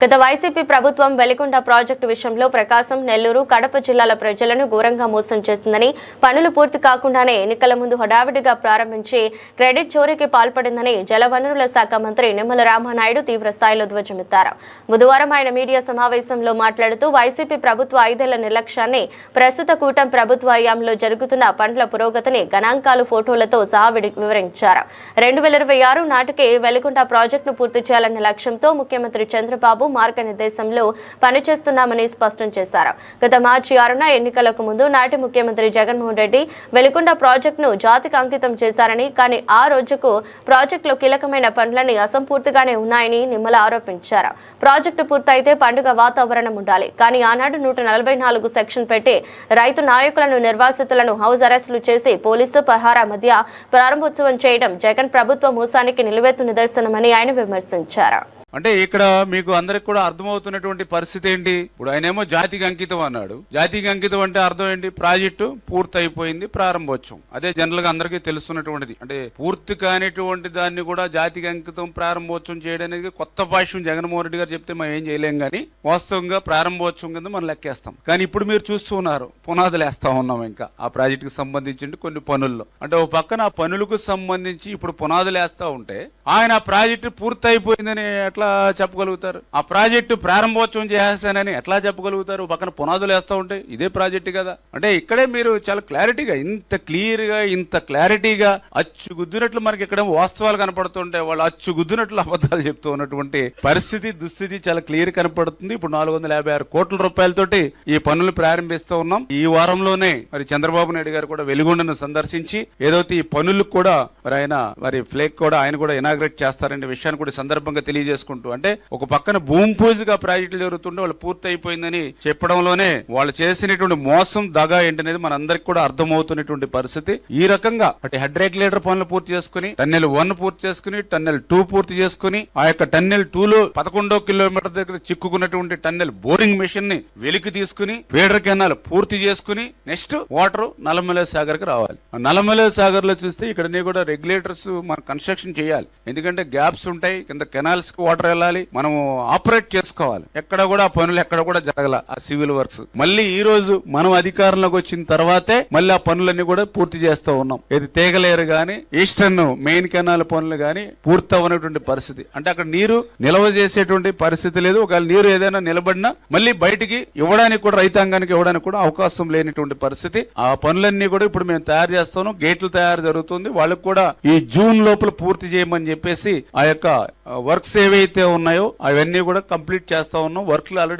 గత వైసీపీ ప్రభుత్వం వెలిగొండ ప్రాజెక్టు విషయంలో ప్రకాశం నెల్లూరు కడప జిల్లాల ప్రజలను ఘోరంగా మోసం చేసిందని పనులు పూర్తి కాకుండానే ఎన్నికల ముందు హడావిడిగా ప్రారంభించి క్రెడిట్ చోరీకి పాల్పడిందని జలవనరుల శాఖ మంత్రి నిమ్మల రామానాయుడు తీవ్ర స్థాయిలో ధ్వజమెత్తారు. బుధవారం ఆయన మీడియా సమావేశంలో మాట్లాడుతూ వైసీపీ ప్రభుత్వ ఐదేళ్ళ నిర్లక్ష్యాన్ని ప్రస్తుత కూటమి ప్రభుత్వ హయాంలో జరుగుతున్న పనుల పురోగతిని గణాంకాలు ఫోటోలతో సహా విడి- వివరించారు. రెండు వేల ఇరవై ఆరు నాటికి వెలిగొండ ప్రాజెక్టును పూర్తి చేయాలనే లక్ష్యంతో ముఖ్యమంత్రి చంద్రబాబు మార్గనిర్దేశంలో పనిచేస్తున్నామని స్పష్టం చేశారు. గత మార్చి ఆరున ఎన్నికలకు ముందు నాటి ముఖ్యమంత్రి జగన్మోహన్ రెడ్డి వెలిగొండ ప్రాజెక్టును జాతికి అంకితం చేశారని కానీ ఆ రోజుకు ప్రాజెక్టులో కీలకమైన పనులన్నీ అసంపూర్తిగానే ఉన్నాయని నిమ్మల ఆరోపించారు. ప్రాజెక్టు పూర్తయితే పండుగ వాతావరణం ఉండాలి. కానీ ఆనాడు నూట నలభై నాలుగు సెక్షన్ పెట్టి రైతు నాయకులను నిర్వాసితులను హౌస్ అరెస్టులు చేసి పోలీసు పహారా మధ్య ప్రారంభోత్సవం చేయడం జగన్ ప్రభుత్వ మోసానికి నిలువెత్తు నిదర్శనమని ఆయన విమర్శించారు. అంటే ఇక్కడ మీకు అందరికి కూడా అర్థమవుతున్నటువంటి పరిస్థితి ఏంటి? ఇప్పుడు ఆయనేమో జాతికి అంకితం అన్నాడు. జాతికి అంకితం అంటే అర్థం ఏంటి? ప్రాజెక్టు పూర్తయిపోయింది ప్రారంభోత్సవం. అదే జనరల్గా అందరికీ తెలుస్తున్నటువంటిది. అంటే పూర్తి కానిటువంటి దాన్ని కూడా జాతికి అంకితం ప్రారంభోత్సవం చేయడానికి కొత్త భాష్యం జగన్మోహన్ రెడ్డి గారు చెప్తే మనం ఏం చేయలేం కానీ వాస్తవంగా ప్రారంభోత్సవం కింద మనం లెక్కేస్తాం. కానీ ఇప్పుడు మీరు చూస్తున్నారు పునాదులు వేస్తా ఉన్నాం ఇంకా ఆ ప్రాజెక్టుకి సంబంధించి కొన్ని పనుల్లో. అంటే ఓ పక్కన ఆ పనులకు సంబంధించి ఇప్పుడు పునాదులు వేస్తా ఉంటే ఆయన ఆ ప్రాజెక్టు పూర్తయిపోయిందని ఎట్లా చెప్పగలుగుతారు? ఆ ప్రాజెక్టు ప్రారంభోత్సవం చేసేసానని ఎట్లా చెప్పగలుగుతారు? పక్కన పునాదులు వేస్తూ ఉంటే ఇదే ప్రాజెక్టు కదా. అంటే ఇక్కడే మీరు చాలా క్లారిటీగా ఇంత క్లియర్గా ఇంత క్లారిటీగా అచ్చు గుద్దినట్లు మనకి ఇక్కడ వాస్తవాలు కనపడుతుంటే వాళ్ళు అచ్చు గుద్దినట్లు అబద్ధాలు చెప్తూ ఉన్నటువంటి పరిస్థితి దుస్థితి చాలా క్లియర్ కనపడుతుంది. ఇప్పుడు నాలుగు వందల యాభై ఆరు కోట్ల రూపాయలతోటి ఈ పనులు ప్రారంభిస్తూ ఉన్నాం. ఈ వారంలోనే మరి చంద్రబాబు నాయుడు గారు కూడా వెలుగొండను సందర్శించి ఏదైతే ఈ పనులకు కూడా మరి ఆయన మరి ఫ్లేక్ కూడా ఆయన కూడా ఇనాగ్రేట్ చేస్తారనే విషయాన్ని కూడా సందర్భంగా తెలియజేసుకుంటారు చేసుకుంటూ అంటే ఒక పక్కన భూమి పూజగా ప్రాజెక్టులు జరుగుతుంటే వాళ్ళు పూర్తి అయిపోయిందని చెప్పడంలోనే వాళ్ళు చేసినటువంటి మోసం దగా ఏంటనేది మనందరికి కూడా అర్థమవుతున్నటువంటి పరిస్థితి. ఈ రకంగా అటు హెడ్ రెగ్యులేటర్ పనులు పూర్తి చేసుకుని టన్నెల్ వన్ పూర్తి చేసుకుని టన్నెల్ టూ పూర్తి చేసుకుని ఆ యొక్క టన్నెల్ టూ లో పదకొండో కిలోమీటర్ దగ్గర చిక్కుకున్నటువంటి టన్నెల్ బోరింగ్ మిషన్ని వెలికి తీసుకుని ఫీడర్ కెనాల్ పూర్తి చేసుకుని నెక్స్ట్ వాటర్ నల్లమల సాగర్కి రావాలి. ఆ నల్లమల సాగర్లో చూస్తే ఇక్కడ కూడా రెగ్యులేటర్స్ మనం కన్స్ట్రక్షన్ చేయాలి. ఎందుకంటే గ్యాప్స్ ఉంటాయి కింద కెనాల్స్కి వాటర్ వెళ్ళాలి మనము ఆపరేట్ చేసుకోవాలి. ఎక్కడ కూడా ఆ పనులు ఎక్కడ కూడా జరగల ఆ సివిల్ వర్క్స్. మళ్ళీ ఈ రోజు మనం అధికారంలోకి వచ్చిన తర్వాతే మళ్ళీ ఆ పనులన్నీ కూడా పూర్తి చేస్తూ ఉన్నాం. ఇది తీగలేరు గాని ఈస్టర్న్ మెయిన్ కెనాల్ పనులు గాని పూర్తి అవ్వనటువంటి పరిస్థితి. అంటే అక్కడ నీరు నిల్వ చేసేటువంటి పరిస్థితి లేదు. ఒకవేళ నీరు ఏదైనా నిలబడినా మళ్ళీ బయటికి ఇవ్వడానికి కూడా రైతాంగానికి ఇవ్వడానికి కూడా అవకాశం లేనిటువంటి పరిస్థితి. ఆ పనులన్నీ కూడా ఇప్పుడు మేము తయారు చేస్తాను గేట్లు తయారు జరుగుతుంది. వాళ్ళకి కూడా ఈ జూన్ లోపల పూర్తి చేయమని చెప్పేసి ఆ యొక్క వర్క్స్ ఏవైతే ఉన్నాయో అవన్నీ కూడా కంప్లీట్ చేస్తా ఉన్నాం. వర్క్లు ఆల్రెడీ